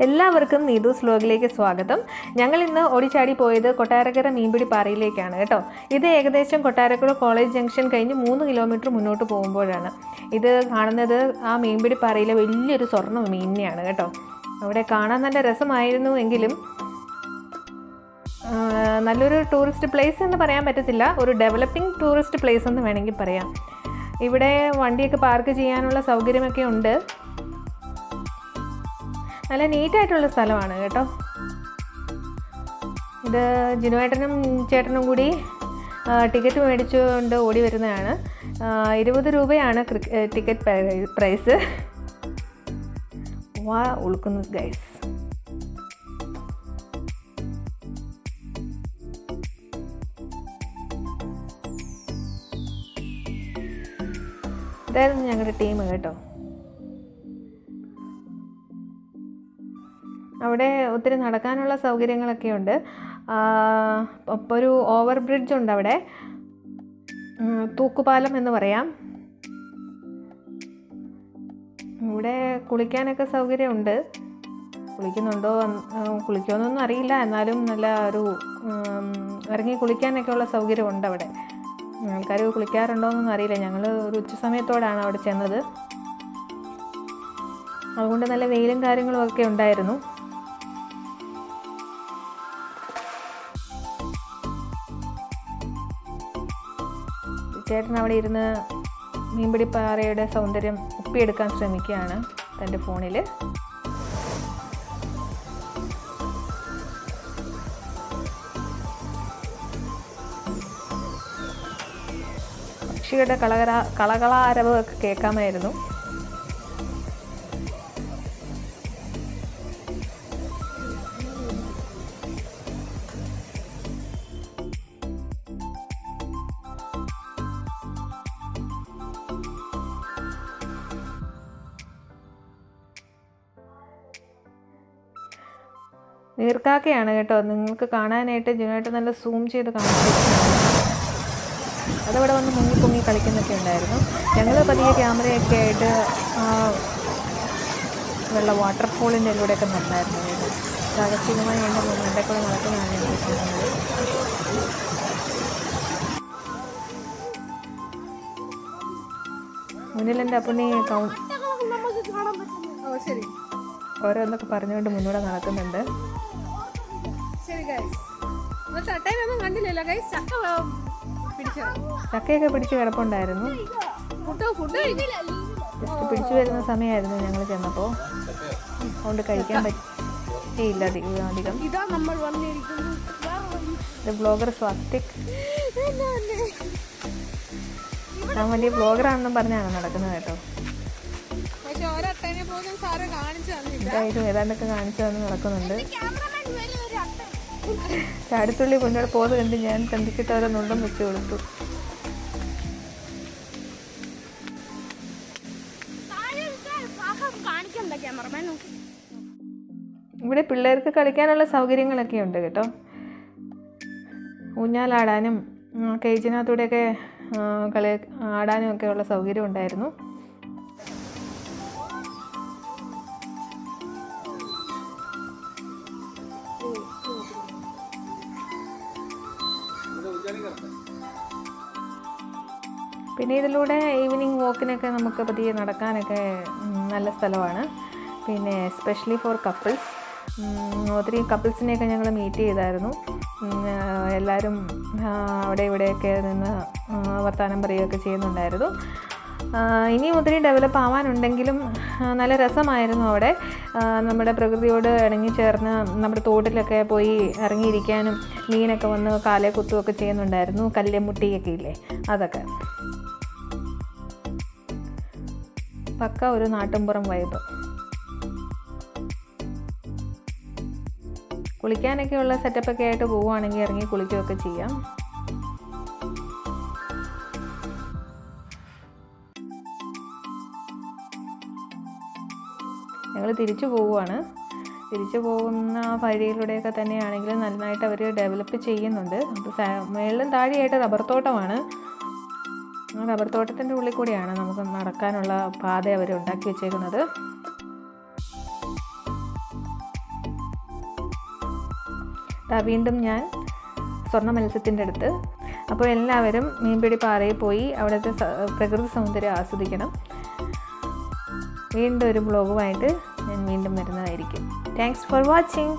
എല്ലാവർക്കും നീതൂസ് വ്ലോഗിലേക്ക് സ്വാഗതം. ഞങ്ങൾ ഇന്ന് ഓടിച്ചാടി പോയത് കൊട്ടാരക്കര മീൻപിടി പാറയിലേക്കാണ് കേട്ടോ. ഇത് ഏകദേശം കൊട്ടാരക്കര കോളേജ് ജംഗ്ഷൻ കഴിഞ്ഞ് മൂന്ന് കിലോമീറ്റർ മുന്നോട്ട് പോകുമ്പോഴാണ്. ഇത് കാണുന്നത് ആ മീൻപിടി പാറയിലെ വലിയൊരു സ്വർണ മീനിനെയാണ് കേട്ടോ. അവിടെ കാണാൻ നല്ല രസമായിരുന്നു എങ്കിലും നല്ലൊരു ടൂറിസ്റ്റ് പ്ലേസ് എന്ന് പറയാൻ പറ്റത്തില്ല. ഒരു ഡെവലപ്പിംഗ് ടൂറിസ്റ്റ് പ്ലേസ് എന്ന് വേണമെങ്കിൽ പറയാം. ഇവിടെ വണ്ടിയൊക്കെ പാർക്ക് ചെയ്യാനുള്ള സൗകര്യമൊക്കെ ഉണ്ട്. നല്ല നീറ്റായിട്ടുള്ള സ്ഥലമാണ് കേട്ടോ. ഇത് ജിനുവേട്ടനും ചേട്ടനും കൂടി ടിക്കറ്റ് മേടിച്ചുകൊണ്ട് ഓടി വരുന്നതാണ്. ഇരുപത് രൂപയാണ് ടിക്കറ്റ് പ്രൈസ്. വാ ഉൾക്കുന്നു ഗൈസ്. ഇതായിരുന്നു ഞങ്ങളുടെ ടീം കേട്ടോ. അവിടെ ഒത്തിരി നടക്കാനുള്ള സൗകര്യങ്ങളൊക്കെ ഉണ്ട് ഇപ്പോൾ ഒരു ഓവർ ബ്രിഡ്ജ് ഉണ്ട് അവിടെ. തൂക്കുപാലം എന്ന് പറയാം. ഇവിടെ കുളിക്കാനൊക്കെ സൗകര്യമുണ്ട്. കുളിക്കുന്നുണ്ടോ കുളിക്കുമെന്നൊന്നും അറിയില്ല. എന്നാലും നല്ല ഒരു ഇറങ്ങി കുളിക്കാനൊക്കെ ഉള്ള സൗകര്യമുണ്ട് അവിടെ. ആൾക്കാർ കുളിക്കാറുണ്ടോ എന്നൊന്നും അറിയില്ല. ഞങ്ങൾ ഒരു ഉച്ച സമയത്തോടാണ് അവിടെ ചെന്നത്. അതുകൊണ്ട് നല്ല വെയിലും കാര്യങ്ങളും ഒക്കെ ഉണ്ടായിരുന്നു. ചേട്ടൻ അവിടെ ഇരുന്ന് മീൻപിടിപ്പാറയുടെ സൗന്ദര്യം ഒപ്പിയെടുക്കാൻ ശ്രമിക്കുകയാണ് തന്റെ ഫോണിൽ. പക്ഷിയുടെ കളകര കളകളാരവൊക്കെ കേൾക്കാമായിരുന്നു. നീർക്കാക്കയാണ് കേട്ടോ. നിങ്ങൾക്ക് കാണാനായിട്ട് ജുനായിട്ട് നല്ല സൂം ചെയ്ത് കാണാൻ അതവിടെ വന്ന് മുങ്ങി പൊങ്ങി കളിക്കുന്നൊക്കെ ഉണ്ടായിരുന്നു. ഞങ്ങൾ പതിയ ക്യാമറയൊക്കെ ആയിട്ട് ആ വെള്ള വാട്ടർഫോളിന്റെ ഇതിലൂടെയൊക്കെ നടന്നായിരുന്നു കേട്ടോ. സാഹസികമായി എന്റെ മുന്നേ കൂടെ നടക്കുന്നതാണ് എനിക്ക് മുന്നിൽ എന്റെ അപ്പുണ്ണി കൗ ഓ ശരി. ഓരോന്നൊക്കെ പറഞ്ഞുകൊണ്ട് മുന്നോട്ട് നടക്കുന്നുണ്ട്. ശരി ഗൈസ് എന്നാൽ ചട്ടയിലൊന്നും കണ്ടില്ലല്ലോ ഗൈസ് ചക്ക വേ- പിടിച്ചോ? ചക്കയൊക്കെ പിടിച്ച് കിടപ്പുണ്ടായിരുന്നു. ജസ്റ്റ് പിടിച്ചു വരുന്ന സമയമായിരുന്നു ഞങ്ങൾ ചെന്നപ്പോൾ അതുകൊണ്ട് കഴിക്കാൻ പറ്റിയില്ല അധികം അധികം. ഇത് ബ്ലോഗർ സ്വാസ്തിക് ഞാൻ വലിയ ബ്ലോഗറാണെന്നും പറഞ്ഞാണ് നടക്കുന്നത് കേട്ടോ. ഇതായാലും ഏതാണ്ടൊക്കെ കാണിച്ചു തന്ന് നടക്കുന്നുണ്ട്. ചാടിത്തുള്ളി പൊന്നോട് പോത് കണ്ട് ഞാൻ തന്തിക്കിട്ട് ഓരോ നുള്ളം വെച്ച് കൊടുത്തു. ഇവിടെ പിള്ളേർക്ക് കളിക്കാനുള്ള സൗകര്യങ്ങളൊക്കെ ഉണ്ട് കേട്ടോ. ഊഞ്ഞാലാടാനും കേജിനകത്തൂടെയൊക്കെ കളി ആടാനും ഒക്കെ ഉള്ള സൗകര്യം ഉണ്ടായിരുന്നു. പിന്നെ ഇതിലൂടെ ഈവനിങ് വാക്കിനൊക്കെ നമുക്ക് പതിയെ നടക്കാനൊക്കെ നല്ല സ്ഥലമാണ്. പിന്നെ എസ്പെഷ്യലി ഫോർ കപ്പിൾസ് ഒത്തിരി കപ്പിൾസിനെയൊക്കെ ഞങ്ങൾ മീറ്റ് ചെയ്തായിരുന്നു. എല്ലാവരും അവിടെ ഇവിടെയൊക്കെ നിന്ന് വർത്തമാനം പറയുകയൊക്കെ ചെയ്യുന്നുണ്ടായിരുന്നു. ഇനിയും ഒത്തിരി ഡെവലപ്പ് ആവാനുണ്ടെങ്കിലും നല്ല രസമായിരുന്നു അവിടെ. നമ്മുടെ പ്രകൃതിയോട് ഇണങ്ങി ചേർന്ന് നമ്മുടെ തോട്ടിലൊക്കെ പോയി ഇറങ്ങിയിരിക്കാനും മീനൊക്കെ വന്ന് കാലെ കുത്തുകയൊക്കെ ചെയ്യുന്നുണ്ടായിരുന്നു. കല്ലുമുട്ടിയൊക്കെ ഇല്ലേ അതൊക്കെ. പക്ക ഒരു നാട്ടുംപുറം വൈബ് കുളിക്കാനൊക്കെയുള്ള സെറ്റപ്പൊക്കെ ആയിട്ട് പോവുകയാണെങ്കിൽ ഇറങ്ങി കുളിക്കുകയൊക്കെ ചെയ്യാം. ഞങ്ങൾ തിരിച്ചു പോവുകയാണ് തിരിച്ചു പോകുന്ന വഴിയിലൂടെയൊക്കെ തന്നെയാണെങ്കിൽ നന്നായിട്ട് അവർ ഡെവലപ്പ് ചെയ്യുന്നുണ്ട്. മേളിലും താഴെയായിട്ട് റബ്ബർ തോട്ടമാണ്. റബ്ബർ തോട്ടത്തിന്റെ ഉള്ളിൽ കൂടിയാണ് നമുക്ക് നടക്കാനുള്ള പാത അവർ ഉണ്ടാക്കി വെച്ചേക്കുന്നത്. വീണ്ടും ഞാൻ സ്വർണ മത്സ്യത്തിന്റെ അടുത്ത്. അപ്പോൾ എല്ലാവരും മീൻപിടി പാറയിൽ പോയി അവിടുത്തെ പ്രകൃതി സൗന്ദര്യം ആസ്വദിക്കണം. വീണ്ടും ഒരു ബ്ലോഗുമായിട്ട് ഞാൻ വീണ്ടും വരുന്നതായിരിക്കും. Thanks for watching